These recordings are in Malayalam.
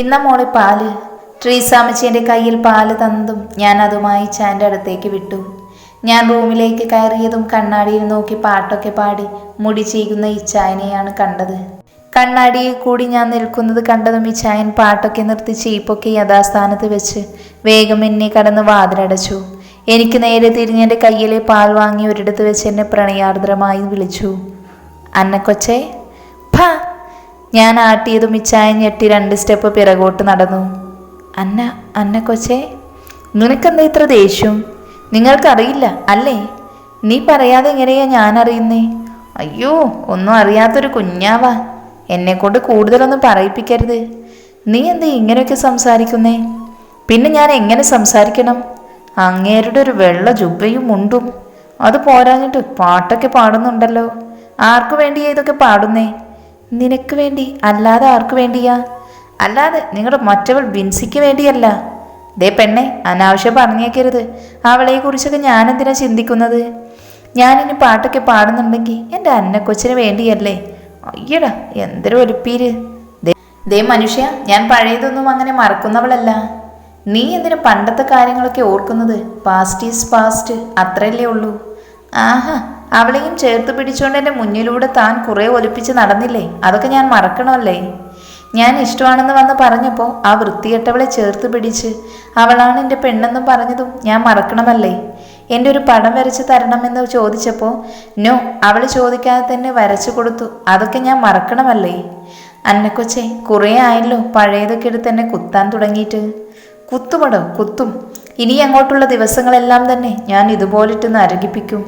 ഇന്ന മോളെ പാൽ. ട്രീസാമച്ചിന്റെ കയ്യിൽ പാൽ തന്നതും ഞാൻ അതുമായി ചാന്റെ അടുത്തേക്ക് വിട്ടു. ഞാൻ റൂമിലേക്ക് കയറിയതും കണ്ണാടിയിൽ നോക്കി പാട്ടൊക്കെ പാടി മുടി ചെയ്യുന്ന ചായനെയാണ് കണ്ടത്. കണ്ണാടിയിൽ കൂടി ഞാൻ നിൽക്കുന്നത് കണ്ടതും ഈ ചായൻ പാട്ടൊക്കെ നിർത്തി ചീപ്പൊക്കെ യഥാസ്ഥാനത്ത് വെച്ച് വേഗം എന്നെ കടന്ന് വാതിലടച്ചു. എനിക്ക് നേരെ തിരിഞ്ഞ് എന്റെ കയ്യിലെ പാൽ വാങ്ങി ഒരിടത്ത് വെച്ച് എന്നെ പ്രണയാർദ്രമായി വിളിച്ചു. അന്നക്കൊച്ചേ ഭാ ഞാൻ ആട്ടിയതും മിച്ചായ ഞെട്ടി രണ്ട് സ്റ്റെപ്പ് പിറകോട്ട് നടന്നു. അന്ന അന്ന കൊച്ചേ നിനക്കെന്താ ഇത്ര ദേഷ്യം? നിങ്ങൾക്കറിയില്ല അല്ലേ? നീ പറയാതെ എങ്ങനെയാ ഞാൻ അറിയുന്നേ അയ്യോ ഒന്നും അറിയാത്തൊരു കുഞ്ഞാവാ. എന്നെക്കൊണ്ട് കൂടുതലൊന്നും പറയിപ്പിക്കരുത്. നീ എന്താ ഇങ്ങനെയൊക്കെ സംസാരിക്കുന്നേ? പിന്നെ ഞാൻ എങ്ങനെ സംസാരിക്കണം? അങ്ങേരുടെ ഒരു വെള്ള ജുബയും മുണ്ടും. അത് പോരാഞ്ഞിട്ട് പാട്ടൊക്കെ പാടുന്നുണ്ടല്ലോ. ആർക്കു വേണ്ടിയാ ഇതൊക്കെ പാടുന്നേ? നിനക്ക് വേണ്ടി അല്ലാതെ ആർക്കു വേണ്ടിയാ? അല്ലാതെ നിങ്ങളുടെ മറ്റവൾ ബിൻസിക്ക് വേണ്ടിയല്ല. ദേ പെണ്ണെ അനാവശ്യം പറഞ്ഞേക്കരുത്. അവളെക്കുറിച്ചൊക്കെ ഞാനെന്തിനാ ചിന്തിക്കുന്നത്? ഞാനിനി പാട്ടൊക്കെ പാടുന്നുണ്ടെങ്കിൽ എന്റെ അന്നക്കൊച്ചിന് വേണ്ടിയല്ലേ? അയ്യടാ എന്തൊരു ഒലിപ്പീര്. ദേ- മനുഷ്യ ഞാൻ പഴയതൊന്നും അങ്ങനെ മറക്കുന്നവളല്ല. നീ എന്തിനു പണ്ടത്തെ കാര്യങ്ങളൊക്കെ ഓർക്കുന്നത്? പാസ്റ്റ് ഈസ് പാസ്റ്റ് അത്രയല്ലേ ഉള്ളൂ. ആഹാ അവളെയും ചേർത്ത് പിടിച്ചുകൊണ്ട് എന്റെ മുന്നിലൂടെ താൻ കുറേ ഒലിപ്പിച്ച് നടന്നില്ലേ? അതൊക്കെ ഞാൻ മറക്കണമല്ലേ? ഞാൻ ഇഷ്ടമാണെന്ന് വന്ന് പറഞ്ഞപ്പോൾ ആ വൃത്തികെട്ടവളെ ചേർത്ത് പിടിച്ച് അവളാണ് എന്റെ പെണ്ണെന്നും പറഞ്ഞതും ഞാൻ മറക്കണമല്ലേ? എന്റെ ഒരു പടം വരച്ച് തരണമെന്ന് ചോദിച്ചപ്പോൾ നോ അവൾ ചോദിക്കാതെ തന്നെ വരച്ചു കൊടുത്തു. അതൊക്കെ ഞാൻ മറക്കണമല്ലേ? അന്നക്കൊച്ചെ കുറേ ആയല്ലോ പഴയതൊക്കെ എടുത്ത് എന്നെ കുത്താൻ തുടങ്ങിയിട്ട്. കുത്തുമടോ? കുത്തും. ഇനി അങ്ങോട്ടുള്ള ദിവസങ്ങളെല്ലാം തന്നെ ഞാൻ ഇതുപോലിട്ട് നരകിപ്പിക്കും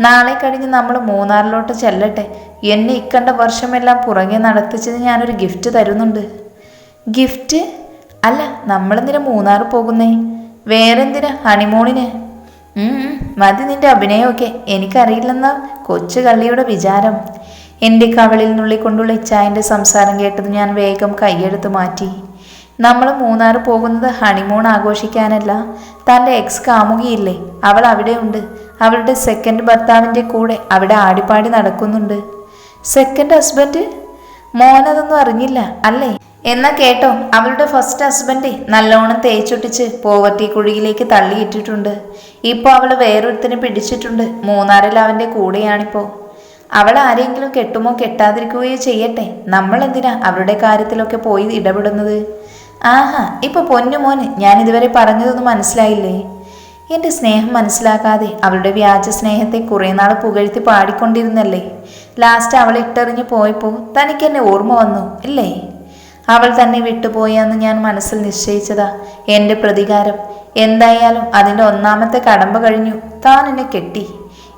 നാളെ കഴിഞ്ഞ് നമ്മൾ മൂന്നാറിലോട്ട് ചെല്ലട്ടെ. എന്നെ ഇക്കണ്ട വർഷമെല്ലാം പുറകെ നടത്തിച്ചത് ഞാനൊരു ഗിഫ്റ്റ് തരുന്നുണ്ട്. ഗിഫ്റ്റ് അല്ല നമ്മളെന്തിനാ മൂന്നാർ പോകുന്നേ? വേറെന്തിനാ ഹണിമൂണിന് മതി നിന്റെ അഭിനയമൊക്കെ. എനിക്കറിയില്ലെന്ന കൊച്ചു കള്ളിയുടെ വിചാരം. എന്റെ കവളിൽ നുള്ളിക്കൊണ്ടുള്ള ഇച്ചായന്റെ സംസാരം കേട്ടത് ഞാൻ വേഗം കൈയെടുത്ത് മാറ്റി. നമ്മൾ മൂന്നാർ പോകുന്നത് ഹണിമൂൺ ആഘോഷിക്കാനല്ല. തന്റെ എക്സ് കാമുകിയില്ലേ അവൾ അവിടെയുണ്ട്. അവളുടെ സെക്കൻഡ് ഭർത്താവിന്റെ കൂടെ അവിടെ ആടിപ്പാടി നടക്കുന്നുണ്ട്. സെക്കൻഡ് ഹസ്ബൻഡ് മോനതൊന്നും അറിഞ്ഞില്ല അല്ലേ? എന്നാ കേട്ടോ അവളുടെ ഫസ്റ്റ് ഹസ്ബൻഡ് നല്ലോണം തേച്ചൊട്ടിച്ച് പോവർട്ടി കുഴിയിലേക്ക് തള്ളിയിട്ടിട്ടുണ്ട്. ഇപ്പോൾ അവൾ വേറൊരുത്തിനെ പിടിച്ചിട്ടുണ്ട് മൂന്നാറിൽ അവന്റെ കൂടെയാണിപ്പോൾ. അവൾ ആരെങ്കിലും കെട്ടുമോ കെട്ടാതിരിക്കുകയോ ചെയ്യട്ടെ? നമ്മൾ എന്തിനാ അവരുടെ കാര്യത്തിലൊക്കെ പോയി ഇടപെടുന്നത്? ആഹാ ഇപ്പൊ പൊന്നുമോന് ഞാൻ ഇതുവരെ പറഞ്ഞതൊന്നും മനസ്സിലായില്ലേ? എന്റെ സ്നേഹം മനസ്സിലാക്കാതെ അവളുടെ വ്യാജ സ്നേഹത്തെ കുറെ നാൾ പുകഴ്ത്തി പാടിക്കൊണ്ടിരുന്നല്ലേ? ലാസ്റ്റ് അവൾ ഇട്ടെറിഞ്ഞു പോയപ്പോൾ തനിക്ക് എന്നെ ഓർമ്മ വന്നു ഇല്ലേ? അവൾ തന്നെ വിട്ടുപോയെന്ന് ഞാൻ മനസ്സിൽ നിശ്ചയിച്ചതാ. എന്റെ പ്രതികാരം എന്തായാലും അതിന്റെ ഒന്നാമത്തെ കടമ്പ കഴിഞ്ഞു താൻ എന്നെ കെട്ടി.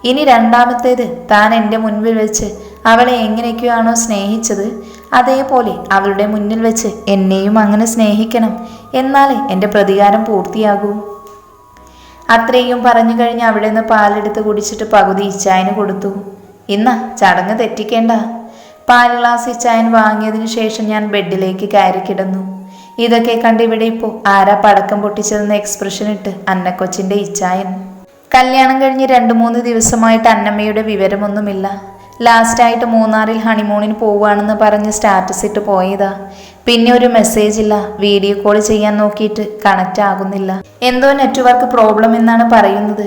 ഇനി രണ്ടാമത്തേത് താൻ എന്റെ മുൻപിൽ വെച്ച് അവളെ എങ്ങനെയൊക്കെയാണോ സ്നേഹിച്ചത് അതേപോലെ അവളുടെ മുന്നിൽ വെച്ച് എന്നെയും അങ്ങനെ സ്നേഹിക്കണം. എന്നാലേ എന്റെ പ്രതികാരം പൂർത്തിയാകൂ. അത്രയും പറഞ്ഞു കഴിഞ്ഞ് അവിടെ നിന്ന് പാലെടുത്ത് കുടിച്ചിട്ട് പകുതി ഇച്ചായന് കൊടുത്തു. ഇന്ന ചടങ്ങ് തെറ്റിക്കേണ്ട. പാൽ ഗ്ലാസ് ഇച്ചായൻ വാങ്ങിയതിനു ശേഷം ഞാൻ ബെഡിലേക്ക് കയറി കിടന്നു. ഇതൊക്കെ കണ്ട് ഇവിടെ ഇപ്പോൾ ആരാ പടക്കം പൊട്ടിച്ചതെന്ന എക്സ്പ്രഷൻ ഇട്ട് അന്നക്കൊച്ചിന്റെ ഇച്ചായൻ. കല്യാണം കഴിഞ്ഞ് രണ്ട് മൂന്ന് ദിവസമായിട്ട് അന്നമ്മയുടെ വിവരമൊന്നുമില്ല. ലാസ്റ്റായിട്ട് മൂന്നാറിൽ ഹണിമൂണിന് പോവുകയാണെന്ന് പറഞ്ഞ് സ്റ്റാറ്റസ് ഇട്ട് പോയതാ. പിന്നെ ഒരു മെസ്സേജ് ഇല്ല. വീഡിയോ കോൾ ചെയ്യാൻ നോക്കിയിട്ട് കണക്റ്റ് ആകുന്നില്ല. എന്തോ നെറ്റ്വർക്ക് പ്രോബ്ലം എന്നാണ് പറയുന്നത്.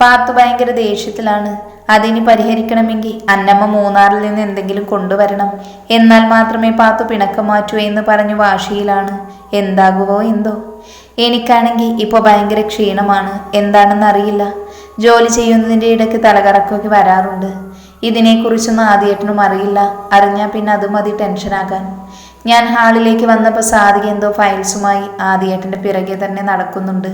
പാത്തു ഭയങ്കര ദേഷ്യത്തിലാണ്. അതിനി പരിഹരിക്കണമെങ്കിൽ അന്നമ്മ മൂന്നാറിൽ നിന്ന് എന്തെങ്കിലും കൊണ്ടുവരണം. എന്നാൽ മാത്രമേ പാത്തു പിണക്കം മാറ്റൂ എന്ന് പറഞ്ഞു വാശിയിലാണ്. എന്താകുമോ എന്തോ. എനിക്കാണെങ്കിൽ ഇപ്പോൾ ഭയങ്കര ക്ഷീണമാണ്. എന്താണെന്ന് അറിയില്ല ജോലി ചെയ്യുന്നതിന്റെ ഇടയ്ക്ക് തലകറക്കൊക്കെ വരാറുണ്ട്. ഇതിനെക്കുറിച്ചൊന്നും ആദ്യേട്ടനും അറിയില്ല. അറിഞ്ഞാൽ പിന്നെ അത് മതി ടെൻഷനാകാൻ. ഞാൻ ഹാളിലേക്ക് വന്നപ്പോൾ സാധിക എന്തോ ഫയൽസുമായി ആദ്യേട്ടന്റെ പിറകെ തന്നെ നടക്കുന്നുണ്ട്.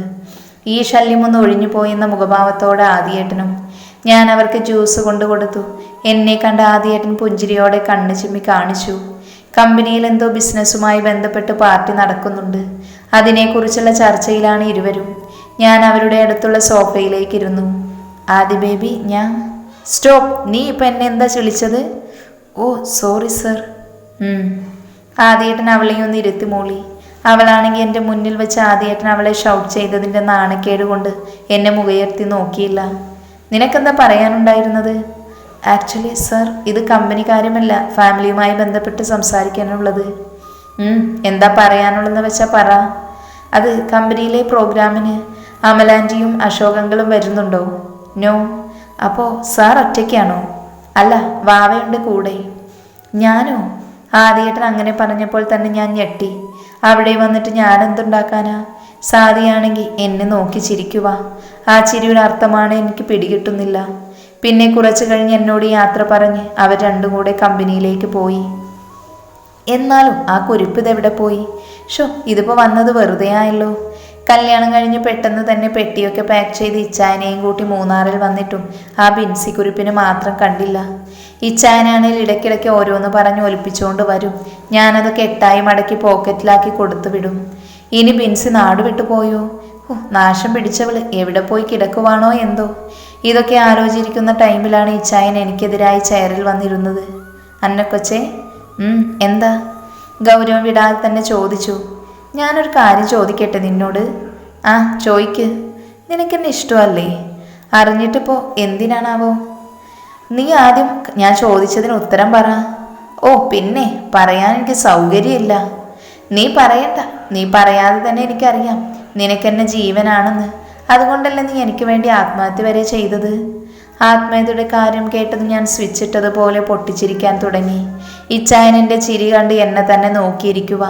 ഈ ശല്യം ഒന്ന് ഒഴിഞ്ഞു പോയെന്ന മുഖഭാവത്തോടെ ആദ്യേട്ടനും. ഞാൻ അവർക്ക് ജ്യൂസ് കൊണ്ടു കൊടുത്തു. എന്നെ കണ്ട ആദ്യേട്ടൻ പുഞ്ചിരിയോടെ കണ്ണു ചിമ്മി കാണിച്ചു. കമ്പനിയിൽ എന്തോ ബിസിനസ്സുമായി ബന്ധപ്പെട്ട് പാർട്ടി നടക്കുന്നുണ്ട്. അതിനെക്കുറിച്ചുള്ള ചർച്ചയിലാണ് ഇരുവരും. ഞാൻ അവരുടെ അടുത്തുള്ള സോഫയിലേക്ക് ഇരുന്നു ആദി ബേബി ഞാൻ സ്റ്റോപ്പ് നീ ഇപ്പം എന്നെ എന്താ ചൊളിച്ചത് ഓ സോറി സർ ആദ്യേട്ടൻ അവളെ ഒന്ന് ഇരുത്തി മോളി. അവളാണെങ്കിൽ എന്റെ മുന്നിൽ വെച്ച് ആദ്യേട്ടൻ അവളെ ഷൗട്ട് ചെയ്തതിന്റെ നാണക്കേട് കൊണ്ട് എന്നെ മുഖയർത്തി നോക്കിയില്ല. നിനക്കെന്താ പറയാനുണ്ടായിരുന്നത്? ആക്ച്വലി സർ ഇത് കമ്പനി കാര്യമല്ല. ഫാമിലിയുമായി ബന്ധപ്പെട്ട് സംസാരിക്കാനുള്ളത്. എന്താ പറയാനുള്ളതെന്ന് വെച്ചാൽ പറ. അത് കമ്പനിയിലെ പ്രോഗ്രാമിന് അമലാന്റിയും അശോകങ്ങളും വരുന്നുണ്ടോ? നോ അപ്പോൾ സാർ ഒറ്റയ്ക്കാണോ? അല്ല വാവയുണ്ട് കൂടെ. ഞാനോ? ആദ്യേട്ടൻ അങ്ങനെ പറഞ്ഞപ്പോൾ തന്നെ ഞാൻ ഞെട്ടി. അവിടെ വന്നിട്ട് ഞാൻ എന്തുണ്ടാക്കാനാ സാധിയാണെങ്കിൽ എന്നെ നോക്കി ചിരിക്കുക ആ ചിരിയുടെ അർത്ഥമാണ് എനിക്ക് പിടികിട്ടുന്നില്ല. പിന്നെ കുറച്ചു കഴിഞ്ഞ് എന്നോട് യാത്ര പറഞ്ഞ് അവർ രണ്ടും കൂടെ കമ്പനിയിലേക്ക് പോയി. എന്നാലും ആ കുരിപ്പ് ഇതെവിടെ പോയി? ഷോ ഇതിപ്പോൾ വന്നത് വെറുതെ ആയല്ലോ കല്യാണം കഴിഞ്ഞ് പെട്ടെന്ന് തന്നെ പെട്ടിയൊക്കെ പാക്ക് ചെയ്ത് ഇച്ചായനെയും കൂട്ടി മൂന്നാറിൽ വന്നിട്ടും ആ ബിൻസി കുരിപ്പിനെ മാത്രം കണ്ടില്ല. ഇച്ചായനാണെങ്കിൽ ഇടയ്ക്കിടയ്ക്ക് ഓരോന്ന് പറഞ്ഞ് ഒലിപ്പിച്ചുകൊണ്ട് വരും. ഞാനത് കെട്ടായി മടക്കി പോക്കറ്റിലാക്കി കൊടുത്തു വിടും. ഇനി ബിൻസി നാട് വിട്ടു പോയോ? നാശം പിടിച്ചവൾ എവിടെ പോയി കിടക്കുവാണോ എന്തോ? ഇതൊക്കെ ആലോചിച്ചിരിക്കുന്ന ടൈമിലാണ് ഇച്ചായൻ എനിക്കെതിരായി ചെയറിൽ വന്നിരുന്നത്. അന്നക്കൊച്ചേ എന്താ? ഗൗരവം വിടാതെ തന്നെ ചോദിച്ചു. ഞാനൊരു കാര്യം ചോദിക്കട്ടെ നിന്നോട്? ആ ചോയ്ക്ക്. നിനക്കെന്നെ ഇഷ്ടമല്ലേ? അറിഞ്ഞിട്ടിപ്പോ എന്തിനാണാവോ? നീ ആദ്യം ഞാൻ ചോദിച്ചതിന് ഉത്തരം പറ. ഓ പിന്നെ പറയാൻ എനിക്ക് സൗകര്യമില്ല. നീ പറയണ്ട. നീ പറയാതെ തന്നെ എനിക്കറിയാം നിനക്കെന്നെ ജീവനാണെന്ന്. അതുകൊണ്ടല്ലേ നീ എനിക്ക് വേണ്ടി ആത്മഹത്യ വരെ ചെയ്തത്? ആത്മഹത്യയുടെ കാര്യം കേട്ടത് ഞാൻ സ്വിച്ചിട്ടതുപോലെ പൊട്ടിച്ചിരിക്കാൻ തുടങ്ങി. ഇച്ചായൻ എന്റെ ചിരി കണ്ട് എന്നെ തന്നെ നോക്കിയിരിക്കുക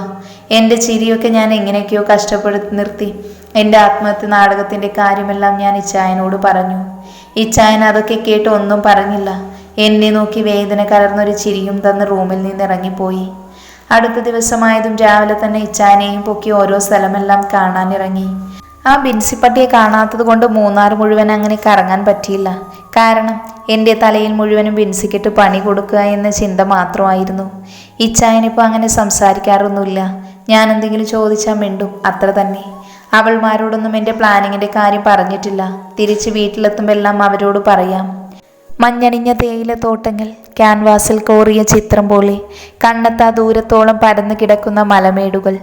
എന്റെ ചിരിയൊക്കെ ഞാൻ എങ്ങനെയൊക്കെയോ കഷ്ടപ്പെടുത്തി നിർത്തി. എന്റെ ആത്മഹത്യ നാടകത്തിന്റെ കാര്യമെല്ലാം ഞാൻ ഇച്ചായനോട് പറഞ്ഞു. ഇച്ചായൻ അതൊക്കെ കേട്ട് ഒന്നും പറഞ്ഞില്ല. എന്നെ നോക്കി വേദന കലർന്നൊരു ചിരിയും തന്ന് റൂമിൽ നിന്ന് ഇറങ്ങിപ്പോയി അടുത്ത ദിവസമായതും രാവിലെ തന്നെ ഇച്ചാനെയും പൊക്കി ഓരോ സ്ഥലമെല്ലാം കാണാനിറങ്ങി. ആ ബിൻസിപ്പട്ടിയെ കാണാത്തത് കൊണ്ട് മൂന്നാർ മുഴുവൻ അങ്ങനെ കറങ്ങാൻ പറ്റിയില്ല. കാരണം എന്റെ തലയിൽ മുഴുവനും ബിൻസിക്കിട്ട് പണി കൊടുക്കുക എന്ന ചിന്ത മാത്രമായിരുന്നു. ഇച്ചായനിപ്പോൾ അങ്ങനെ സംസാരിക്കാറൊന്നുമില്ല. ഞാൻ എന്തെങ്കിലും ചോദിച്ചാൽ മിണ്ടും അത്ര തന്നെ. അവൾമാരോടൊന്നും എന്റെ പ്ലാനിങ്ങിന്റെ കാര്യം പറഞ്ഞിട്ടില്ല. തിരിച്ച് വീട്ടിലെത്തുമ്പോൾ എല്ലാം അവരോട് പറയാം. മഞ്ഞണിഞ്ഞ തേയില തോട്ടങ്ങൾ ക്യാൻവാസിൽ കോറിയ ചിത്രം പോലെ കണ്ണെത്താ ദൂരത്തോളം പരന്നു കിടക്കുന്ന മലമേടുകൾ.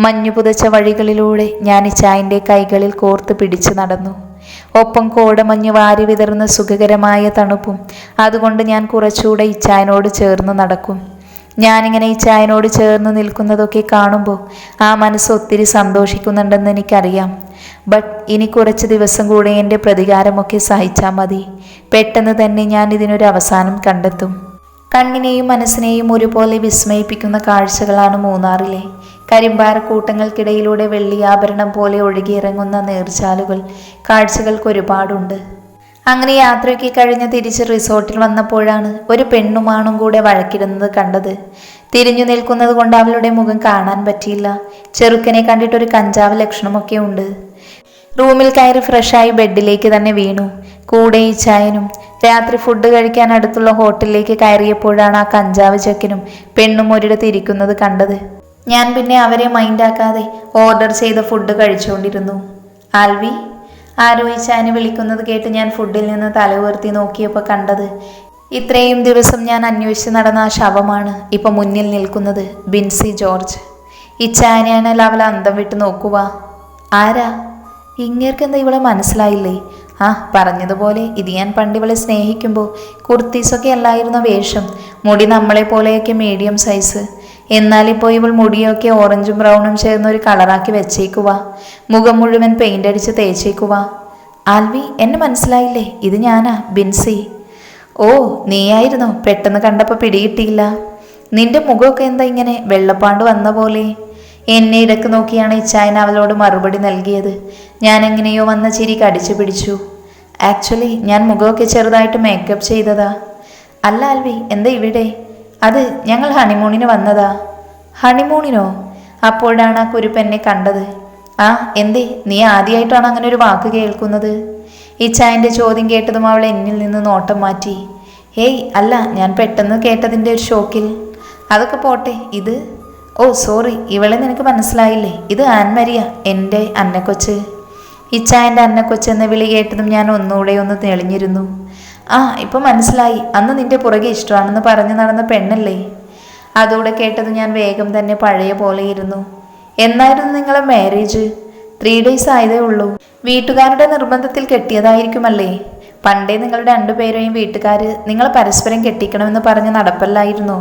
മഞ്ഞു പുതച്ച വഴികളിലൂടെ ഞാൻ ഇച്ചായന്റെ കൈകളിൽ കോർത്ത് പിടിച്ചു നടന്നു. ഒപ്പം കോടമഞ്ഞ് വാരി വിതറുന്ന സുഖകരമായ തണുപ്പും അതുകൊണ്ട് ഞാൻ കുറച്ചുകൂടെ ഇച്ചായനോട് ചേർന്ന് നടക്കും. ഞാനിങ്ങനെ ഈ ചായനോട് ചേർന്ന് നിൽക്കുന്നതൊക്കെ കാണുമ്പോൾ ആ മനസ്സ് ഒത്തിരി സന്തോഷിക്കുന്നുണ്ടെന്ന് എനിക്കറിയാം. ബട്ട് ഇനി കുറച്ച് ദിവസം കൂടെ എന്റെ പ്രതികാരമൊക്കെ സഹിച്ചാൽ മതി. പെട്ടെന്ന് തന്നെ ഞാൻ ഇതിനൊരു അവസാനം കണ്ടെത്തും. കണ്ണിനെയും മനസ്സിനെയും ഒരുപോലെ വിസ്മയിപ്പിക്കുന്ന കാഴ്ചകളാണ് മൂന്നാറിലെ. കരിമ്പാറക്കൂട്ടങ്ങൾക്കിടയിലൂടെ വെള്ളിയാഭരണം പോലെ ഒഴുകിയിറങ്ങുന്ന നീർച്ചാലുകൾ കാഴ്ചകൾക്ക് ഒരുപാടുണ്ട്. അങ്ങനെ യാത്രയൊക്കെ കഴിഞ്ഞ് തിരിച്ച് റിസോർട്ടിൽ വന്നപ്പോഴാണ് ഒരു പെണ്ണുമാണും കൂടെ വഴക്കിടുന്നത് കണ്ടത്. തിരിഞ്ഞു നിൽക്കുന്നത് കൊണ്ട് അവളുടെ മുഖം കാണാൻ പറ്റിയില്ല. ചെറുക്കനെ കണ്ടിട്ട് ഒരു കഞ്ചാവ് ലക്ഷണമൊക്കെ ഉണ്ട്. റൂമിൽ കയറി ഫ്രഷായി ബെഡിലേക്ക് തന്നെ വീണു. കൂടെ ഈ ചായനും രാത്രി ഫുഡ് കഴിക്കാൻ അടുത്തുള്ള ഹോട്ടലിലേക്ക് കയറിയപ്പോഴാണ് ആ കഞ്ചാവ് ചെക്കനും പെണ്ണും ഒരിടത്ത് ഇരിക്കുന്നത് കണ്ടത്. ഞാൻ പിന്നെ അവരെ മൈൻഡാക്കാതെ ഓർഡർ ചെയ്ത ഫുഡ് കഴിച്ചുകൊണ്ടിരുന്നു. ആൽവി? ആരോ ഈ ചായനെ വിളിക്കുന്നത് കേട്ട് ഞാൻ ഫുഡിൽ നിന്ന് തല ഉയർത്തി നോക്കിയപ്പോൾ കണ്ടത് ഇത്രയും ദിവസം ഞാൻ അന്വേഷിച്ച് നടന്ന ആ ശവമാണ് ഇപ്പം മുന്നിൽ നിൽക്കുന്നത് ബിൻസി ജോർജ്. ഇച്ചാനെയാണ് അവൾ അന്തം വിട്ട് നോക്കുക ആരാ? ഇങ്ങേർക്ക് എന്താ ഇവളെ മനസ്സിലായില്ലേ? ആ പറഞ്ഞതുപോലെ ഇത് ഞാൻ പണ്ട് ഇവളെ സ്നേഹിക്കുമ്പോൾ കുർത്തീസൊക്കെ അല്ലായിരുന്ന വേഷം മുടി നമ്മളെ പോലെയൊക്കെ മീഡിയം സൈസ് എന്നാലിപ്പോൾ ഇവൾ മുടിയൊക്കെ ഓറഞ്ചും ബ്രൗണും ചേർന്ന് ഒരു കളറാക്കി വെച്ചേക്കുക മുഖം മുഴുവൻ പെയിന്റ് അടിച്ച് തേച്ചേക്കുക ആൽവി എന്നെ മനസ്സിലായില്ലേ? ഇത് ഞാനാ ബിൻസി. ഓ നീയായിരുന്നോ. പെട്ടെന്ന് കണ്ടപ്പോൾ പിടികിട്ടിയില്ല നിന്റെ മുഖമൊക്കെ എന്താ ഇങ്ങനെ വെള്ളപ്പാണ്ട് വന്ന പോലെ? എന്നെ ഇടയ്ക്ക് നോക്കിയാണ് ഇച്ചായന അവളോട് മറുപടി നൽകിയത്. ഞാൻ എങ്ങനെയോ വന്ന ചിരി കടിച്ചു പിടിച്ചു. ആക്ച്വലി ഞാൻ മുഖമൊക്കെ ചെറുതായിട്ട് മേക്കപ്പ് ചെയ്തതാ. അല്ല ആൽവി എന്താ ഇവിടെ? അത് ഞങ്ങൾ ഹണിമൂണിന് വന്നതാ. ഹണിമൂണിനോ? അപ്പോഴാണ് ആ കുരുപ്പ് എന്നെ കണ്ടത്. ആ എന്തേ? നീ ആദ്യമായിട്ടാണ് അങ്ങനെ ഒരു വാക്ക് കേൾക്കുന്നത്? ഇച്ചായന്റെ ചോദ്യം കേട്ടതും അവൾ എന്നിൽ നിന്ന് നോട്ടം മാറ്റി. ഏയ് അല്ല ഞാൻ പെട്ടെന്ന് കേട്ടതിന്റെ ഒരു ഷോക്കിൽ. അതൊക്കെ പോട്ടെ ഇത്? ഓ സോറി ഇവളെ നിനക്ക് മനസ്സിലായില്ലേ? ഇത് ആൻമരിയ എന്റെ അന്നക്കൊച്ച്. ഇച്ചായന്റെ അന്നക്കൊച്ച് എന്ന വിളി കേട്ടതും ഞാൻ ഒന്നുകൂടെ ഒന്ന് തെളിഞ്ഞിരുന്നു. ആ ഇപ്പൊ മനസ്സിലായി. അന്ന് നിന്റെ പുറകെ ഇഷ്ടമാണെന്ന് പറഞ്ഞു നടന്ന പെണ്ണല്ലേ? അതോടെ കേട്ടത് ഞാൻ വേഗം തന്നെ പഴയ പോലെ ഇരുന്നു. എന്നായിരുന്നു നിങ്ങളെ മാരേജ് ത്രീ ഡേയ്സ് ആയതേ ഉള്ളൂ. വീട്ടുകാരുടെ നിർബന്ധത്തിൽ കെട്ടിയതായിരിക്കുമല്ലേ? പണ്ടേ നിങ്ങൾ രണ്ടുപേരെയും വീട്ടുകാർ നിങ്ങൾ പരസ്പരം കെട്ടിക്കണമെന്ന് പറഞ്ഞ് നടപ്പല്ലായിരുന്നോ?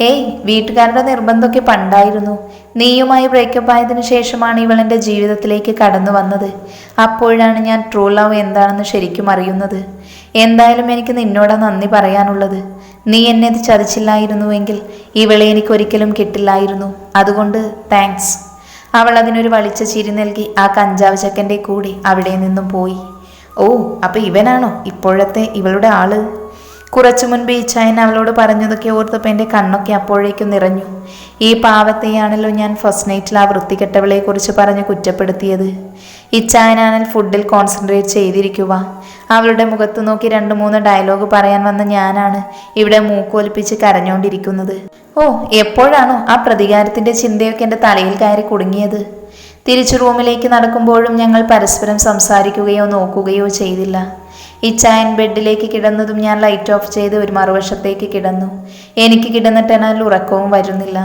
ഏയ് വീട്ടുകാരുടെ നിർബന്ധമൊക്കെ പണ്ടായിരുന്നു. നീയുമായി ബ്രേക്കപ്പ് ആയതിനു ശേഷമാണ് ഇവൾ എന്റെ ജീവിതത്തിലേക്ക് കടന്നു വന്നത്. അപ്പോഴാണ് ഞാൻ ട്രൂ ലവ് എന്താണെന്ന് ശരിക്കും അറിയുന്നത്. എന്തായാലും എനിക്ക് നിന്നോട് നന്ദി പറയാനുള്ളത്. നീ എന്നെ ഇത് ചതിച്ചില്ലായിരുന്നുവെങ്കിൽ ഇവളെ എനിക്കൊരിക്കലും കിട്ടില്ലായിരുന്നു. അതുകൊണ്ട് താങ്ക്സ് അവൾ അതിനൊരു വളിച്ച ചിരി നൽകി ആ കഞ്ചാവ് ചക്കന്റെ കൂടി അവിടെ നിന്നും പോയി. ഓ അപ്പൊ ഇവനാണോ ഇപ്പോഴത്തെ ഇവളുടെ ആൾ? കുറച്ചു മുൻപ് ഈ ചൈന അവളോട് പറഞ്ഞതൊക്കെ ഓർത്തപ്പോൾ എന്റെ കണ്ണൊക്കെ അപ്പോഴേക്കും നിറഞ്ഞു. ഈ പാവത്തെയാണല്ലോ ഞാൻ ഫസ്റ്റ് നൈറ്റിൽ ആ വൃത്തികെട്ടവളെ കുറിച്ച് പറഞ്ഞ് കുറ്റപ്പെടുത്തിയത്. ഇച്ചായനാണെങ്കിൽ ഫുഡിൽ കോൺസെൻട്രേറ്റ് ചെയ്തിരിക്കുക. അവളുടെ മുഖത്ത് നോക്കി രണ്ട് മൂന്ന് ഡയലോഗ് പറയാൻ വന്ന ഞാനാണ് ഇവിടെ മൂക്കൊലിപ്പിച്ച് കരഞ്ഞുകൊണ്ടിരിക്കുന്നത് ഓ എപ്പോഴാണോ ആ പ്രതികാരത്തിന്റെ ചിന്തയൊക്കെ എന്റെ തലയിൽ കയറി കുടുങ്ങിയത്. തിരിച്ചു റൂമിലേക്ക് നടക്കുമ്പോഴും ഞങ്ങൾ പരസ്പരം സംസാരിക്കുകയോ നോക്കുകയോ ചെയ്തില്ല. ഇച്ചായൻ ബെഡിലേക്ക് കിടന്നതും ഞാൻ ലൈറ്റ് ഓഫ് ചെയ്ത് ഒരു മറുവശത്തേക്ക് കിടന്നു. എനിക്ക് കിടന്നിട്ടെന്നാൽ ഉറക്കവും വരുന്നില്ല.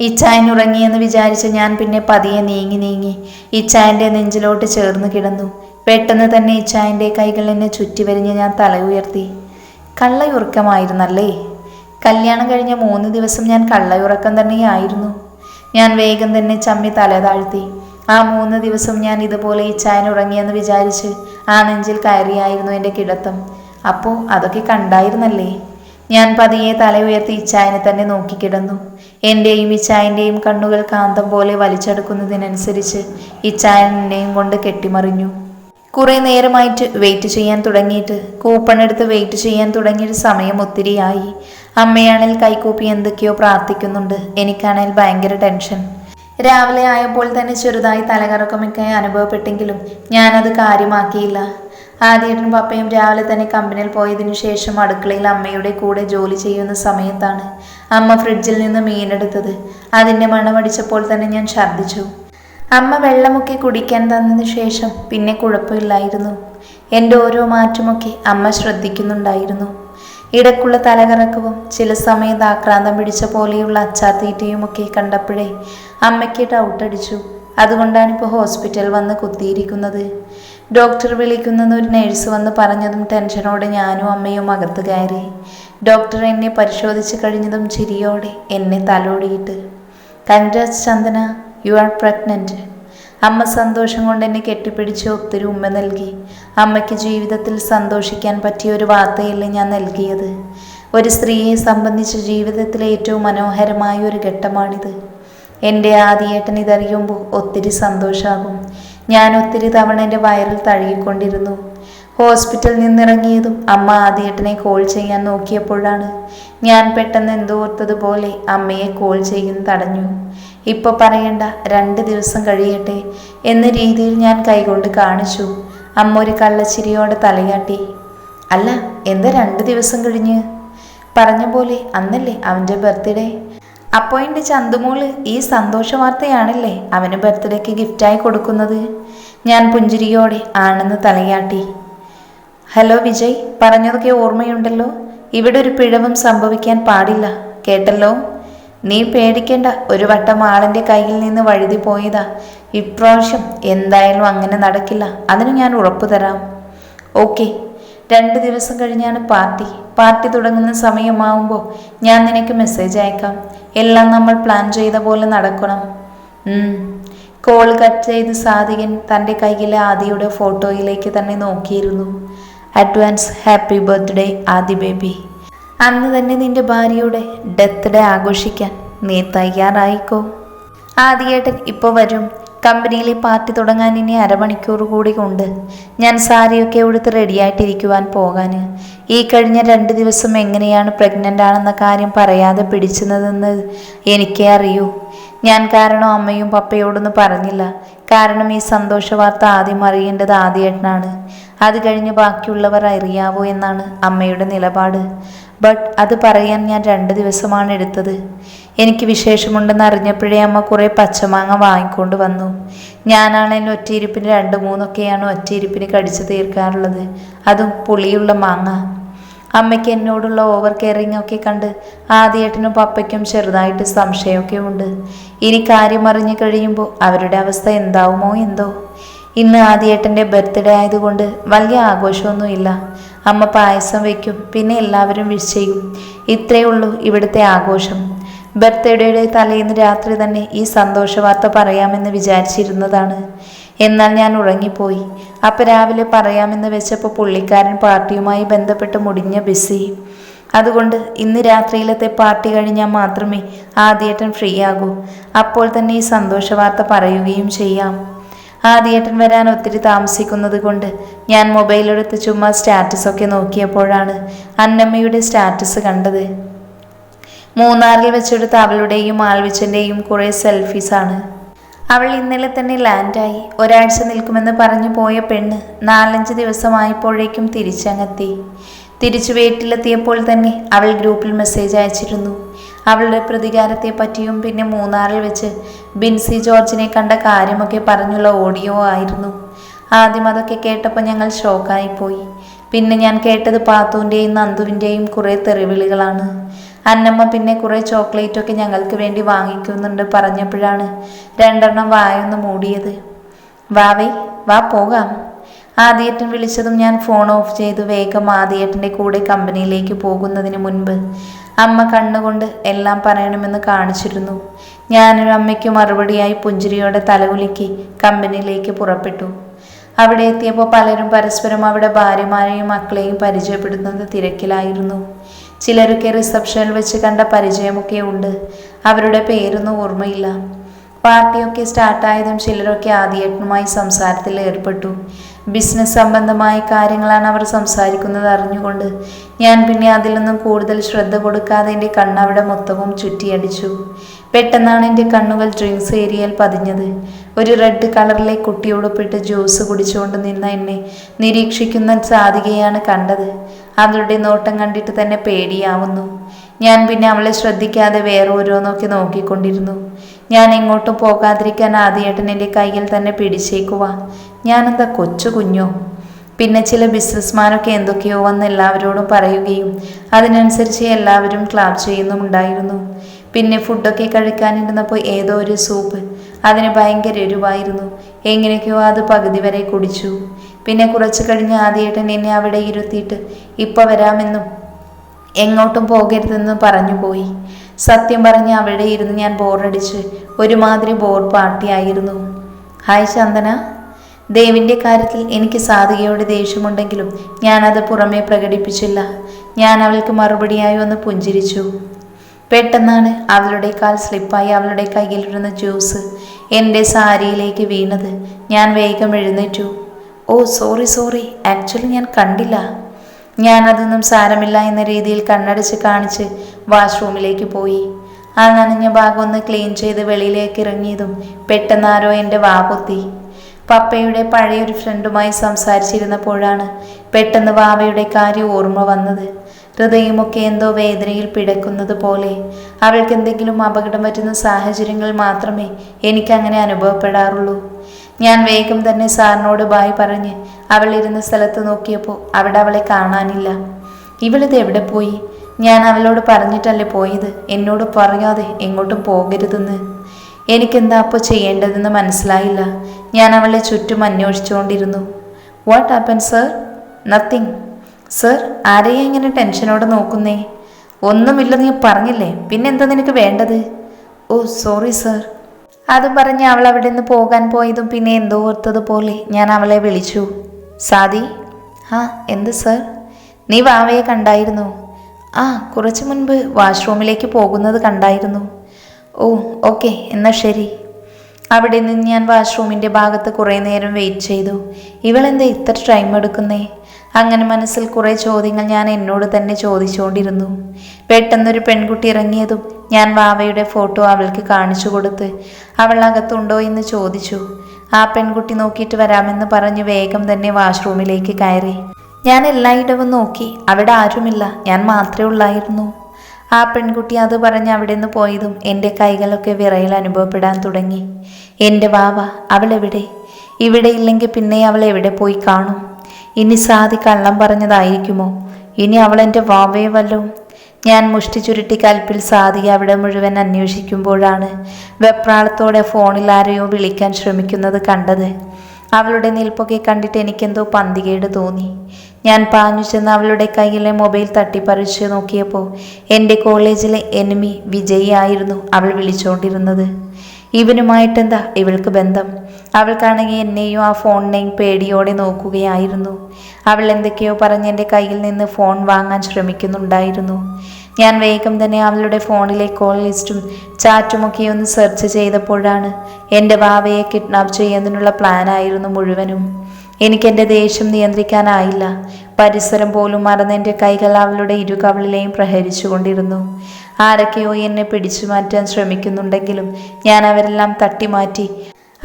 ഈ ഇച്ചായൻ ഉറങ്ങിയെന്ന് വിചാരിച്ച് ഞാൻ പിന്നെ പതിയെ നീങ്ങി നീങ്ങി ഇച്ചായന്റെ നെഞ്ചിലോട്ട് ചേർന്ന് കിടന്നു. പെട്ടെന്ന് തന്നെ ഇച്ചായന്റെ കൈകൾ എന്നെ ചുറ്റി വരിഞ്ഞ് ഞാൻ തല ഉയർത്തി. കള്ളയുറക്കമായിരുന്നല്ലേ? കല്യാണം കഴിഞ്ഞ മൂന്ന് ദിവസം ഞാൻ കള്ളയുറക്കം തന്നെയായിരുന്നു. ഞാൻ വേഗം തന്നെ ചമ്മി തല താഴ്ത്തി. ആ മൂന്ന് ദിവസം ഞാൻ ഇതുപോലെ ഈ ചായൻ ഉറങ്ങിയെന്ന് വിചാരിച്ച് ആ നെഞ്ചിൽ കയറിയായിരുന്നു എന്റെ കിടത്തം. അപ്പോൾ അതൊക്കെ കണ്ടായിരുന്നല്ലേ? ഞാൻ പതിയെ തല ഉയർത്തി ഇച്ചായനെ തന്നെ നോക്കിക്കിടന്നു. എന്റെയും ഇച്ചായന്റെയും കണ്ണുകൾ കാന്തം പോലെ വലിച്ചെടുക്കുന്നതിനനുസരിച്ച് ഇച്ചായൻ എന്നെയും കൊണ്ട് കെട്ടിമറിഞ്ഞു. കുറേ നേരമായിട്ട് വെയിറ്റ് ചെയ്യാൻ തുടങ്ങിയിട്ട് കൂപ്പൺ എടുത്ത് വെയിറ്റ് ചെയ്യാൻ തുടങ്ങിയിട്ട് സമയം ഒത്തിരിയായി. അമ്മയാണെങ്കിൽ കൈകൂപ്പി എന്തൊക്കെയോ പ്രാർത്ഥിക്കുന്നുണ്ട്. എനിക്കാണെങ്കിൽ ഭയങ്കര ടെൻഷൻ രാവിലെ ആയപ്പോൾ തന്നെ ചെറുതായി തലകറക്കമൊക്കെ അനുഭവപ്പെട്ടെങ്കിലും ഞാനത് കാര്യമാക്കിയില്ല. ആദ്യേട്ടനും പപ്പയും രാവിലെ തന്നെ കമ്പനിയിൽ പോയതിനു ശേഷം അടുക്കളയിൽ അമ്മയുടെ കൂടെ ജോലി ചെയ്യുന്ന സമയത്താണ് അമ്മ ഫ്രിഡ്ജിൽ നിന്ന് മീനെടുത്തത്. അതിന്റെ മണമടിച്ചപ്പോൾ തന്നെ ഞാൻ ഛർദ്ദിച്ചു. അമ്മ വെള്ളമൊക്കെ കുടിക്കാൻ തന്നതിന് ശേഷം പിന്നെ കുഴപ്പമില്ലായിരുന്നു. എന്റെ ഓരോ മാറ്റമൊക്കെ അമ്മ ശ്രദ്ധിക്കുന്നുണ്ടായിരുന്നു. ഇടയ്ക്കുള്ള തലകറക്കവും ചില സമയത്ത് ആക്രാന്തം പിടിച്ച പോലെയുള്ള അച്ചാത്തീറ്റയും ഒക്കെ കണ്ടപ്പോഴേ അമ്മയ്ക്ക് ഡൗട്ടടിച്ചു അതുകൊണ്ടാണ് ഇപ്പോൾ ഹോസ്പിറ്റൽ വന്ന് കുത്തിയിരിക്കുന്നത്. ഡോക്ടർ വിളിക്കുന്നെന്ന് ഒരു നേഴ്സ് വന്ന് പറഞ്ഞതും ടെൻഷനോടെ ഞാനും അമ്മയും അകത്ത് കയറി. ഡോക്ടർ എന്നെ പരിശോധിച്ച് കഴിഞ്ഞതും ചിരിയോടെ എന്നെ തലോടിയിട്ട്. Congrats Chandana you are pregnant അമ്മ സന്തോഷം കൊണ്ട് എന്നെ കെട്ടിപ്പിടിച്ച് ഒത്തിരി ഉമ്മ നൽകി. അമ്മയ്ക്ക് ജീവിതത്തിൽ സന്തോഷിക്കാൻ പറ്റിയ ഒരു വാർത്തയല്ലേ ഞാൻ നൽകിയത്. ഒരു സ്ത്രീയെ സംബന്ധിച്ച് ജീവിതത്തിലെ ഏറ്റവും മനോഹരമായ ഒരു ഘട്ടമാണിത്. എന്റെ ആദ്യേട്ടൻ ഇതറിയുമ്പോൾ ഒത്തിരി സന്തോഷമാകും ഞാൻ ഒത്തിരി തവണ എന്റെ വയറിൽ തഴുകിക്കൊണ്ടിരുന്നു. ഹോസ്പിറ്റലിൽ നിന്നിറങ്ങിയതും അമ്മ ആദ്യേട്ടനെ കോൾ ചെയ്യാൻ നോക്കിയപ്പോഴാണ്. ഞാൻ പെട്ടെന്ന് എന്തോർത്തതുപോലെ അമ്മയെ കോൾ ചെയ്യുന്ന തടഞ്ഞു. ഇപ്പൊ പറയണ്ട രണ്ട് ദിവസം കഴിയട്ടെ എന്ന രീതിയിൽ ഞാൻ കൈകൊണ്ട് കാണിച്ചു. അമ്മ ഒരു കള്ളച്ചിരിയോടെ തലയാട്ടി. അല്ല എന്താ രണ്ട് ദിവസം കഴിഞ്ഞ്? പറഞ്ഞ പോലെ അന്നല്ലേ അവന്റെ ബർത്ത്ഡേ? അപ്പോൾ എന്റെ ചന്തുമോൾ ഈ സന്തോഷ വാർത്തയാണല്ലേ അവന് ബർത്ത്ഡേക്ക് ഗിഫ്റ്റായി കൊടുക്കുന്നത്? ഞാൻ പുഞ്ചിരിയോടെ ആണെന്ന് തലയാട്ടി. ഹലോ വിജയ് പറഞ്ഞതൊക്കെ ഓർമ്മയുണ്ടല്ലോ. ഇവിടെ ഒരു പിഴവും സംഭവിക്കാൻ പാടില്ല കേട്ടല്ലോ? നീ പേടിക്കേണ്ട ഒരു വട്ടം ആളിന്റെ കയ്യിൽ നിന്ന് വഴുതി പോയതാ. ഇപ്രാവശ്യം എന്തായാലും അങ്ങനെ നടക്കില്ല. അതിന് ഞാൻ ഉറപ്പു തരാം. ഓക്കെ. രണ്ട് ദിവസം കഴിഞ്ഞാണ് പാർട്ടി. പാർട്ടി തുടങ്ങുന്ന സമയമാവുമ്പോൾ ഞാൻ നിനക്ക് മെസ്സേജ് അയക്കാം. എല്ലാം നമ്മൾ പ്ലാൻ ചെയ്ത പോലെ നടക്കണം. കോൾ കട്ട് ചെയ്ത് സാധികൻ തന്റെ കയ്യിലെ ആദിയുടെ ഫോട്ടോയിലേക്ക് തന്നെ നോക്കിയിരുന്നു. Advance happy birthday Adi baby അന്ന് തന്നെ നിന്റെ ഭാര്യയുടെ ഡെത്ത് ഡേ ആഘോഷിക്കാൻ നീ തയ്യാറായിക്കോ? ആദ്യേട്ടൻ ഇപ്പോൾ വരും. കമ്പനിയിലെ പാർട്ടി തുടങ്ങാൻ ഇനി അരമണിക്കൂർ കൂടി ഉണ്ട്. ഞാൻ സാരിയൊക്കെ ഉടുത്ത് റെഡിയായിട്ടിരിക്കുവാൻ പോകാൻ ഈ കഴിഞ്ഞ രണ്ട് ദിവസം എങ്ങനെയാണ് പ്രഗ്നന്റ് ആണെന്ന കാര്യം പറയാതെ പിടിച്ചതെന്ന് എനിക്കേ അറിയൂ. ഞാൻ കാരണം അമ്മയും പപ്പയോടൊന്നും പറഞ്ഞില്ല. കാരണം ഈ സന്തോഷ വാർത്ത ആദ്യം അറിയേണ്ടത് ആദ്യേട്ടനാണ്. അത് കഴിഞ്ഞ് ബാക്കിയുള്ളവർ അറിയാവോ എന്നാണ് അമ്മയുടെ നിലപാട്. ബട്ട് അത് പറയാൻ ഞാൻ രണ്ട് ദിവസമാണ് എടുത്തത്. എനിക്ക് വിശേഷമുണ്ടെന്ന് അറിഞ്ഞപ്പോഴേ അമ്മ കുറേ പച്ചമാങ്ങ വാങ്ങിക്കൊണ്ട് വന്നു. ഞാനാണെങ്കിൽ ഒറ്റയിരിപ്പിന് രണ്ട് മൂന്നൊക്കെയാണ് ഒറ്റയിരിപ്പിന് കടിച്ചു തീർക്കാറുള്ളത്. അതും പുളിയുള്ള മാങ്ങ. അമ്മയ്ക്ക് എന്നോടുള്ള ഓവർ കെയറിങ് ഒക്കെ കണ്ട് ആദ്യേട്ടനും പപ്പയ്ക്കും ചെറുതായിട്ട് സംശയമൊക്കെ ഉണ്ട്. ഇനി കാര്യം അറിഞ്ഞു കഴിയുമ്പോൾ അവരുടെ അവസ്ഥ എന്താവുമോ എന്തോ. ഇന്ന് ആദ്യേട്ടന്റെ ബർത്ത്ഡേ ആയതുകൊണ്ട് വലിയ ആഘോഷമൊന്നുമില്ല. അമ്മ പായസം വയ്ക്കും പിന്നെ എല്ലാവരും വിഷ് ചെയ്യും. ഇത്രയേ ഉള്ളൂ ഇവിടുത്തെ ആഘോഷം. ബർത്ത്ഡേയുടെ തലേന്ന് രാത്രി തന്നെ ഈ സന്തോഷവാർത്ത പറയാമെന്ന് വിചാരിച്ചിരുന്നതാണ്. എന്നാൽ ഞാൻ ഉറങ്ങിപ്പോയി. അപ്പം രാവിലെ പറയാമെന്ന് വെച്ചപ്പോൾ പുള്ളിക്കാരൻ പാർട്ടിയുമായി ബന്ധപ്പെട്ട് മുടിഞ്ഞ ബിസി അതുകൊണ്ട് ഇന്ന് രാത്രിയിലത്തെ പാർട്ടി കഴിഞ്ഞാൽ മാത്രമേ ആദ്യേട്ടൻ ഫ്രീ ആകൂ. അപ്പോൾ തന്നെ ഈ സന്തോഷവാർത്ത പറയുകയും ചെയ്യാം. ആദ്യേട്ടൻ വരാൻ ഒത്തിരി താമസിക്കുന്നത് കൊണ്ട് ഞാൻ മൊബൈലെടുത്ത് ചുമ്മാ സ്റ്റാറ്റസൊക്കെ നോക്കിയപ്പോഴാണ് അന്നമ്മയുടെ സ്റ്റാറ്റസ് കണ്ടത്. മൂന്നാറിൽ വെച്ചെടുത്ത അവളുടെയും ആൽവിച്ചന്റെയും കുറേ സെൽഫീസാണ് അവൾ ഇന്നലെ തന്നെ ലാൻഡായി. ഒരാഴ്ച നിൽക്കുമെന്ന് പറഞ്ഞു പോയ പെണ്ണ് നാലഞ്ച് ദിവസമായപ്പോഴേക്കും തിരിച്ചങ്ങെത്തി. തിരിച്ചു വീട്ടിലെത്തിയപ്പോൾ തന്നെ അവൾ ഗ്രൂപ്പിൽ മെസ്സേജ് അയച്ചിരുന്നു. അവളുടെ പ്രതികാരത്തെ പറ്റിയും പിന്നെ മൂന്നാറിൽ വെച്ച് ബിൻസി ജോർജിനെ കണ്ട കാര്യമൊക്കെ പറഞ്ഞുള്ള ഓഡിയോ ആയിരുന്നു. ആദ്യം അതൊക്കെ കേട്ടപ്പോൾ ഞങ്ങൾ ഷോക്കായിപ്പോയി. പിന്നെ ഞാൻ കേട്ടത് പാത്തുവിന്റെയും നന്ദുവിന്റെയും കുറേ തെറിവിളികളാണ്. അന്നമ്മ പിന്നെ കുറേ ചോക്ലേറ്റൊക്കെ ഞങ്ങൾക്ക് വേണ്ടി വാങ്ങിക്കുന്നുണ്ട് പറഞ്ഞപ്പോഴാണ് രണ്ടെണ്ണം വായൊന്ന് മൂടിയത്. വാവേ വാ പോകാം. ആദിയേട്ടൻ വിളിച്ചതും ഞാൻ ഫോൺ ഓഫ് ചെയ്തു വേഗം ആദിയേട്ടന്റെ കൂടെ കമ്പനിയിലേക്ക് പോകുന്നതിന് മുൻപ്. അമ്മ കണ്ണുകൊണ്ട് എല്ലാം പറയണമെന്ന് കാണിച്ചിരുന്നു. ഞാനൊരു അമ്മയ്ക്ക് മറുപടിയായി പുഞ്ചിരിയോടെ തലകുലുക്കി കമ്പനിയിലേക്ക് പുറപ്പെട്ടു. അവിടെ എത്തിയപ്പോൾ പലരും പരസ്പരം അവിടെ ഭാര്യമാരെയും മക്കളെയും പരിചയപ്പെടുത്തുന്നത് തിരക്കിലായിരുന്നു. ചിലരൊക്കെ റിസപ്ഷനിൽ വെച്ച് കണ്ട പരിചയമൊക്കെ ഉണ്ട്. അവരുടെ പേരൊന്നും ഓർമ്മയില്ല. പാർട്ടിയൊക്കെ സ്റ്റാർട്ടായതും ചിലരൊക്കെ ആദ്യേട്ടനുമായി സംസാരത്തിൽ ഏർപ്പെട്ടു. ബിസിനസ് സംബന്ധമായ കാര്യങ്ങളാണ് അവർ സംസാരിക്കുന്നത് അറിഞ്ഞുകൊണ്ട്. ഞാൻ പിന്നെ അതിലൊന്നും കൂടുതൽ ശ്രദ്ധ കൊടുക്കാതെ എന്റെ കണ്ണവിടെ മൊത്തവും ചുറ്റിയടിച്ചു. പെട്ടെന്നാണ് എന്റെ കണ്ണുകൾ ഡ്രിങ്ക്സ് ഏരിയയിൽ പതിഞ്ഞത്. ഒരു റെഡ് കളറിലെ കുട്ടിയോടൊപ്പിട്ട് ജ്യൂസ് കുടിച്ചുകൊണ്ട് നിന്ന എന്നെ നിരീക്ഷിക്കുന്ന സാധികയാണ് കണ്ടത്. അവളുടെ നോട്ടം കണ്ടിട്ട് തന്നെ പേടിയാവുന്നു. ഞാൻ പിന്നെ അവളെ ശ്രദ്ധിക്കാതെ വേറെ ഓരോന്നൊക്കെ നോക്കിക്കൊണ്ടിരുന്നു. ഞാൻ എങ്ങോട്ടും പോകാതിരിക്കാൻ ആദ്യേട്ടൻ എന്റെ കയ്യിൽ തന്നെ പിടിച്ചേക്കുക ഞാനെന്താ കൊച്ചു കുഞ്ഞോ? പിന്നെ ചില ബിസിനസ്മാനൊക്കെ എന്തൊക്കെയോ വന്ന് എല്ലാവരോടും പറയുകയും അതിനനുസരിച്ച് എല്ലാവരും ക്ലാബ് ചെയ്യുന്നുമുണ്ടായിരുന്നു പിന്നെ ഫുഡൊക്കെ കഴിക്കാനിരുന്നപ്പോൾ ഏതോ ഒരു സൂപ്പ് അതിന് ഭയങ്കര എരിവായിരുന്നു. എങ്ങനെയൊക്കെയോ അത് പകുതി വരെ കുടിച്ചു. പിന്നെ കുറച്ച് കഴിഞ്ഞ് ആദ്യേട്ടൻ എന്നെ അവിടെ ഇരുത്തിയിട്ട് ഇപ്പം വരാമെന്നും എങ്ങോട്ടും പോകരുതെന്ന് പറഞ്ഞു പോയി. സത്യം പറഞ്ഞ് അവിടെ ഇരുന്ന് ഞാൻ ബോറടിച്ച് ഒരുമാതിരി ബോർ പാർട്ടിയായിരുന്നു ഹായ് ചന്ദന. ദേവിന്റെ കാര്യത്തിൽ എനിക്ക് സാധികയോട് ദേഷ്യമുണ്ടെങ്കിലും ഞാനത് പുറമേ പ്രകടിപ്പിച്ചില്ല. ഞാൻ അവൾക്ക് മറുപടിയായി ഒന്ന് പുഞ്ചിരിച്ചു. പെട്ടെന്നാണ് അവളുടെ കാൽ സ്ലിപ്പായി അവളുടെ കയ്യിലിരുന്ന ജ്യൂസ് എന്റെ സാരിയിലേക്ക് വീണത്. ഞാൻ വേഗം എഴുന്നേറ്റു. ഓ സോറി സോറി. ആക്ച്വലി ഞാൻ കണ്ടില്ല. ഞാൻ അതൊന്നും സാരമില്ല എന്ന രീതിയിൽ കണ്ണടച്ച് കാണിച്ച് വാഷ്റൂമിലേക്ക് പോയി. ആ നനഞ്ഞ ഭാഗം ഒന്ന് ക്ലീൻ ചെയ്ത് വെളിയിലേക്ക് ഇറങ്ങിയതും പെട്ടെന്നാരോ എന്റെ വാ പൊത്തി. പപ്പയുടെ പഴയൊരു ഫ്രണ്ടുമായി സംസാരിച്ചിരുന്നപ്പോഴാണ് പെട്ടെന്ന് വാവയുടെ കാര്യം ഓർമ്മ വന്നത്. ഹൃദയമൊക്കെ എന്തോ വേദനയിൽ പിടക്കുന്നത് പോലെ. അവൾക്ക് എന്തെങ്കിലും അപകടം പറ്റുന്ന സാഹചര്യങ്ങൾ മാത്രമേ എനിക്കങ്ങനെ അനുഭവപ്പെടാറുള്ളൂ. ഞാൻ വേഗം തന്നെ സാറിനോട് ബായ് പറഞ്ഞ് ഇരുന്ന സ്ഥലത്ത് നോക്കിയപ്പോൾ അവിടെ അവളെ കാണാനില്ല. ഇവളിത് എവിടെ പോയി? ഞാൻ അവളോട് പറഞ്ഞിട്ടല്ലേ പോയത്? എന്നോട് പറയാതെ എങ്ങോട്ടും പോകരുതെന്ന്. എനിക്കെന്താ അപ്പോൾ ചെയ്യേണ്ടതെന്ന് മനസ്സിലായില്ല. ഞാൻ അവളെ ചുറ്റും അന്വേഷിച്ചുകൊണ്ടിരുന്നു. What happened sir nothing sir ആരെയും ഇങ്ങനെ ടെൻഷനോടെ നോക്കുന്നേ? ഒന്നുമില്ല നീ പറഞ്ഞില്ലേ? പിന്നെന്താ നിനക്ക് വേണ്ടത്? ഓ സോറി സർ അതും പറഞ്ഞ് അവൾ അവിടെ നിന്ന് പോകാൻ പോയതും പിന്നെ എന്തോ ഓർത്തതുപോലെ ഞാൻ അവളെ വിളിച്ചു. സാദി? ആ എന്ത് സർ നീ വാവയെ കണ്ടായിരുന്നു. ആ കുറച്ച് മുൻപ് വാഷ്റൂമിലേക്ക് പോകുന്നത് കണ്ടായിരുന്നു. ഓ ഓക്കെ എന്നാൽ ശരി. അവിടെ നിന്ന് ഞാൻ വാഷ്റൂമിന്റെ ഭാഗത്ത് കുറേ നേരം വെയിറ്റ് ചെയ്തു. ഇവളെന്താ ഇത്ര ടൈം എടുക്കുന്നേ? അങ്ങനെ മനസ്സിൽ കുറേ ചോദ്യങ്ങൾ ഞാൻ എന്നോട് തന്നെ ചോദിച്ചുകൊണ്ടിരുന്നു. പെട്ടെന്നൊരു പെൺകുട്ടി ഇറങ്ങിയതും ഞാൻ വാവയുടെ ഫോട്ടോ അവൾക്ക് കാണിച്ചു കൊടുത്ത് അവൾ അകത്തുണ്ടോ എന്ന് ചോദിച്ചു. ആ പെൺകുട്ടി നോക്കിയിട്ട് വരാമെന്ന് പറഞ്ഞ് വേഗം തന്നെ വാഷ്റൂമിലേക്ക് കയറി. ഞാൻ എല്ലായിടവും നോക്കി. അവിടെ ആരുമില്ല. ഞാൻ മാത്രമേ ഉള്ളായിരുന്നു. ആ പെൺകുട്ടി അത് പറഞ്ഞ് അവിടെ നിന്ന് പോയതും എന്റെ കൈകളൊക്കെ വിറയിൽ അനുഭവപ്പെടാൻ തുടങ്ങി. എന്റെ വാവ അവളെവിടെ? ഇവിടെ ഇല്ലെങ്കിൽ പിന്നെ അവൾ എവിടെ പോയി കാണും? ഇനി സാധി കള്ളം പറഞ്ഞതായിരിക്കുമോ? ഇനി അവൾ എന്റെ വാവയെ വല്ലോ? ഞാൻ മുഷ്ടി ചുരുട്ടി കൽപ്പിൽ സാധി അവിടെ മുഴുവൻ അന്വേഷിക്കുമ്പോഴാണ് വെപ്രാളത്തോടെ ഫോണിൽ ആരെയോ വിളിക്കാൻ ശ്രമിക്കുന്നത് കണ്ടത്. അവളുടെ നിൽപ്പൊക്കെ കണ്ടിട്ട് എനിക്കെന്തോ പന്തികേട് തോന്നി. ഞാൻ പാഞ്ഞു ചെന്ന് അവളുടെ കയ്യിലെ മൊബൈൽ തട്ടിപ്പറിച്ച് നോക്കിയപ്പോൾ എന്റെ കോളേജിലെ എനിമി വിജയി ആയിരുന്നു അവൾ വിളിച്ചുകൊണ്ടിരുന്നത് ഇവനുമായിട്ടെന്താ ഇവൾക്ക് ബന്ധം? അവൾക്കാണെങ്കിൽ എന്നെയും ആ ഫോണിനെയും പേടിയോടെ നോക്കുകയായിരുന്നു. അവൾ എന്തൊക്കെയോ പറഞ്ഞ് എന്റെ കയ്യിൽ നിന്ന് ഫോൺ വാങ്ങാൻ ശ്രമിക്കുന്നുണ്ടായിരുന്നു. ഞാൻ വേഗം തന്നെ അവളുടെ ഫോണിലെ കോൾ ലിസ്റ്റും ചാറ്റുമൊക്കെ ഒന്ന് സെർച്ച് ചെയ്തപ്പോഴാണ് എന്റെ വാവയെ കിഡ്നാപ്പ് ചെയ്യുന്നതിനുള്ള പ്ലാനായിരുന്നു മുഴുവനും. എനിക്കെന്റെ ദേഷ്യം നിയന്ത്രിക്കാനായില്ല. പരിസരം പോലും മറന്ന് എന്റെ കൈകൾ അവളുടെ ഇരുകവളിലെയും പ്രഹരിച്ചുകൊണ്ടിരുന്നു. ആരൊക്കെയോ എന്നെ പിടിച്ചു മാറ്റാൻ ശ്രമിക്കുന്നുണ്ടെങ്കിലും ഞാൻ അവരെല്ലാം തട്ടിമാറ്റി.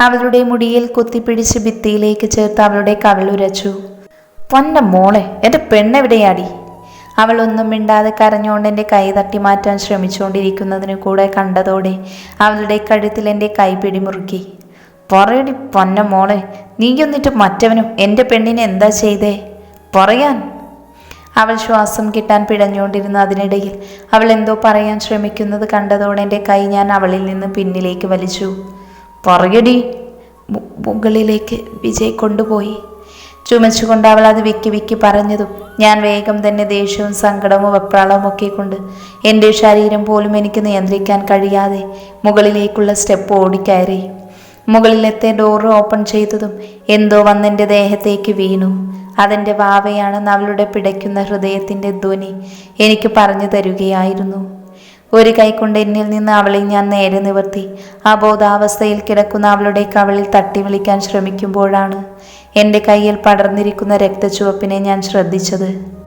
അവളുടെ മുടിയിൽ കുത്തിപ്പിടിച്ച് ഭിത്തിയിലേക്ക് ചേർത്ത് അവളുടെ കവിളുരച്ചു പൊന്ന മോളെ എന്റെ പെണ്ണെവിടെയാടി? അവൾ ഒന്നും മിണ്ടാതെ കരഞ്ഞുകൊണ്ട് എന്റെ കൈ തട്ടി മാറ്റാൻ ശ്രമിച്ചുകൊണ്ടിരിക്കുന്നതിന് കൂടെ കണ്ടതോടെ അവളുടെ കഴുത്തിൽ എന്റെ കൈ പിടിമുറുക്കി. പറയടി പൊന്ന മോളെ നീയൊന്നിട്ട് മറ്റവനും എന്റെ പെണ്ണിനെ എന്താ ചെയ്തേ? പറയാൻ. അവൾ ശ്വാസം കിട്ടാൻ പിടഞ്ഞുകൊണ്ടിരുന്ന അതിനിടയിൽ അവൾ എന്തോ പറയാൻ ശ്രമിക്കുന്നത് കണ്ടതോടെ എന്റെ കൈ ഞാൻ അവളിൽ നിന്ന് പിന്നിലേക്ക് വലിച്ചു. പറയടി മുകളിലേക്ക് വിജയ് കൊണ്ടുപോയി. ചുമച്ചുകൊണ്ട് അവൾ അത് വിക്കി വിക്കി പറഞ്ഞതും ഞാൻ വേഗം തന്നെ ദേഷ്യവും സങ്കടവും വെപ്രാളവും ഒക്കെ കൊണ്ട് എന്റെ ശരീരം പോലും എനിക്ക് നിയന്ത്രിക്കാൻ കഴിയാതെ മുകളിലേക്കുള്ള സ്റ്റെപ്പ് ഓടിക്കയറി. മുകളിലത്തെ ഡോറ് ഓപ്പൺ ചെയ്തതും എന്തോ വന്നെന്റെ ദേഹത്തേക്ക് വീണു. അതെന്റെ വാവയാണെന്ന് അവളുടെ പിടയ്ക്കുന്ന ഹൃദയത്തിന്റെ ധ്വനി എനിക്ക് പറഞ്ഞു തരുകയായിരുന്നു. ഒരു കൈകൊണ്ട് എന്നിൽ നിന്ന് അവളെ ഞാൻ നേരെ നിവർത്തി. അബോധാവസ്ഥയിൽ കിടക്കുന്ന അവളുടെ കവളിൽ തട്ടി വിളിക്കാൻ ശ്രമിക്കുമ്പോഴാണ് എന്റെ കയ്യിൽ പടർന്നിരിക്കുന്ന രക്തച്ചുവപ്പിനെ ഞാൻ ശ്രദ്ധിച്ചത്.